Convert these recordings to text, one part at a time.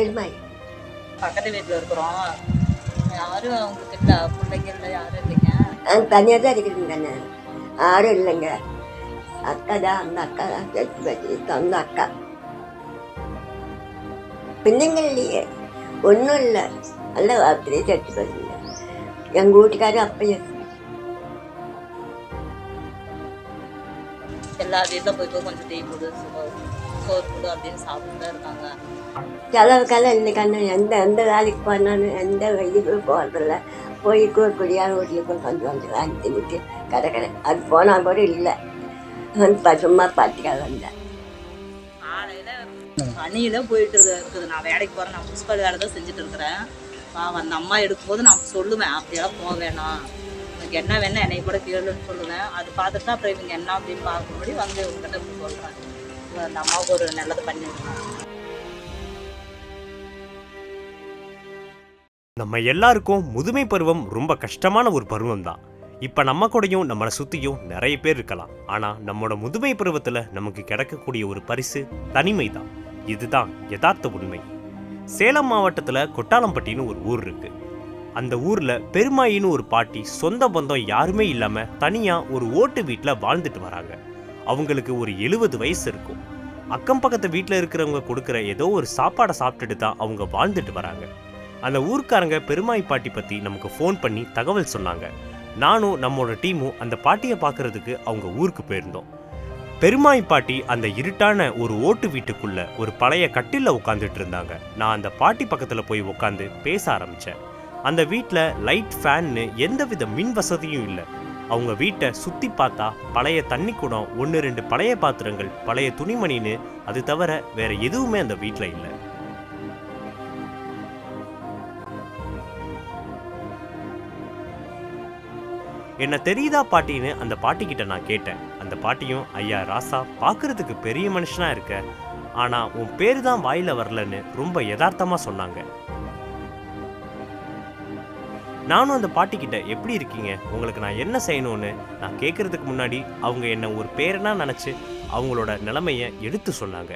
வாடகை வீட்டில் இருக்கிறோம். யாரும் அவங்களுக்கு இல்லை பிள்ளைங்க இல்லை யாரும் இல்லைங்க. தனியாக தான் இருக்கிறேங்க நான் யாரும் இல்லைங்க. அக்கா தான் அந்த அக்கா தான் செத்து போச்சு சொந்த அக்கா. பிள்ளைங்க இல்லையே ஒன்றும் இல்லை. நல்ல வார்த்தையே செத்து போச்சுங்க எங்கள் வீட்டுக்காரர் அப்பயே எல்லா வீட்டில் போய் போய் கொஞ்சம் டீ போடு சோ- சோறு போடு அப்படின்னு சாப்பிட்டு தான் இருக்காங்க செலவுக்கெல்லாம் இல்லை கண்ணு எந்த எந்த வேலைக்கு போனாலும் எந்த இதுக்கு போகிறதில்ல போய் கூடியார் வீட்டில் போய் கொஞ்சம் கொஞ்சம் வாங்கி தின்னுட்டு கடை கடை அது போனால் கூட இல்லை. சும்மா பார்த்துக்காக வந்தேன். பனியில் போயிட்டு இருக்கு- இருக்குது. நான் வேலைக்கு போகிறேன் நான் முனிசிபல் வேலை தான் செஞ்சுட்டு இருக்கிறேன். பாவம் அந்த அம்மா எடுக்கும்போது நான் சொல்லுவேன். அப்படியெல்லாம் போக வேணாம். உனக்கு என்ன வேணா என்னை கூட கேளுன்னு சொல்லுவேன். அது பார்த்துட்டு தான் அப்புறம் இவங்க என்ன அப்படின்னு பார்க்கும்படி வந்து உங்ககிட்ட சொல்கிறேன் அந்த அம்மாவுக்கு ஒரு நல்லது பண்ணி நம்ம எல்லாருக்கும் முதுமை பருவம் ரொம்ப கஷ்டமான ஒரு பருவம் தான் இப்போ நம்ம கூடயும் நம்மளை சுற்றியும் நிறைய பேர் இருக்கலாம். ஆனால் நம்மளோட முதுமை பருவத்தில் நமக்கு கிடைக்கக்கூடிய ஒரு பரிசு தனிமை தான் இதுதான் யதார்த்த உண்மை. சேலம் மாவட்டத்தில் கொட்டாலம்பட்டின்னு ஒரு ஊர் இருக்குது அந்த ஊரில் பெருமாயின்னு ஒரு பாட்டி சொந்த பந்தம் யாருமே இல்லாமல் தனியாக ஒரு ஓட்டு வீட்டில் வாழ்ந்துட்டு வராங்க. அவங்களுக்கு ஒரு எழுபது வயசு இருக்கும். அக்கம் பக்கத்து வீட்டில் இருக்கிறவங்க கொடுக்குற ஏதோ ஒரு சாப்பாடை சாப்பிட்டுட்டு தான் அவங்க வாழ்ந்துட்டு வராங்க. அந்த ஊர்க்காரங்க பெருமாய் பாட்டி பற்றி நமக்கு ஃபோன் பண்ணி தகவல் சொன்னாங்க. நானும் நம்மளோட டீமும் அந்த பாட்டியை பார்க்கறதுக்கு அவங்க ஊருக்கு போயிருந்தோம். பெருமாய் பாட்டி அந்த இருட்டான ஒரு ஓட்டு வீட்டுக்குள்ள ஒரு பழைய கட்டிலில் உட்காந்துட்டு இருந்தாங்க. நான் அந்த பாட்டி பக்கத்தில் போய் உட்காந்து பேச ஆரம்பித்தேன் அந்த வீட்டில் லைட் ஃபேன்னு எந்தவித மின் வசதியும் இல்லை. அவங்க வீட்டை சுற்றி பார்த்தா பழைய தண்ணி குடம் ஒன்று ரெண்டு பழைய பாத்திரங்கள் பழைய துணிமணின்னு அது தவிர வேற எதுவுமே அந்த வீட்டில் இல்லை. என்ன தெரியுதா பாட்டின்னு அந்த பாட்டிக்கிட்ட நான் கேட்டேன். அந்த பாட்டியும் ஐயா ராசா பார்க்கறதுக்கு பெரிய மனுஷனா இருக்க. ஆனா உன் பேரு தான் வாயில வரலன்னு ரொம்ப யதார்த்தமா சொன்னாங்க. நானும் அந்த பாட்டிக்கிட்ட எப்படி இருக்கீங்க? உங்களுக்கு நான் என்ன செய்யணும்னு? நான் கேட்குறதுக்கு முன்னாடி அவங்க என்னை ஒரு பேரனாக நினச்சி அவங்களோட நிலைமையை எடுத்து சொன்னாங்க.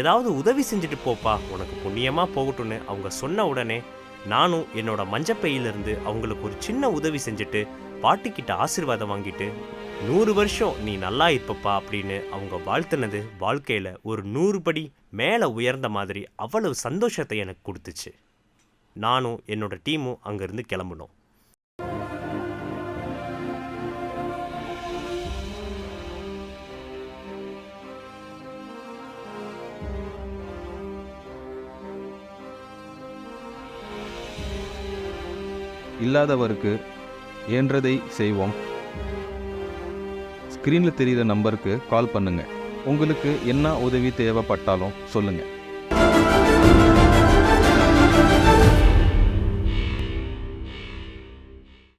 ஏதாவது உதவி செஞ்சுட்டு போப்பா உனக்கு புண்ணியமாக போகட்டும்னு அவங்க சொன்ன உடனே நானும் என்னோட மஞ்சப்பையிலிருந்து அவங்களுக்கு ஒரு சின்ன உதவி செஞ்சுட்டு பாட்டிக்கிட்ட ஆசீர்வாதம் வாங்கிட்டு நூறு வருஷம் நீ நல்லா இருப்பப்பா அப்படின்னு அவங்க வாழ்த்துனது வாழ்க்கையில் ஒரு நூறு படி மேலே உயர்ந்த மாதிரி அவ்வளவு சந்தோஷத்தை எனக்கு கொடுத்துச்சு. நானும் என்னோட டீமும் அங்கேருந்து கிளம்புனோம். இல்லாதவருக்கு இயன்றதை செய்வோம். ஸ்க்ரீனில் தெரிகிற நம்பருக்கு கால் பண்ணுங்கள் உங்களுக்கு என்ன உதவி தேவைப்பட்டாலும் சொல்லுங்கள்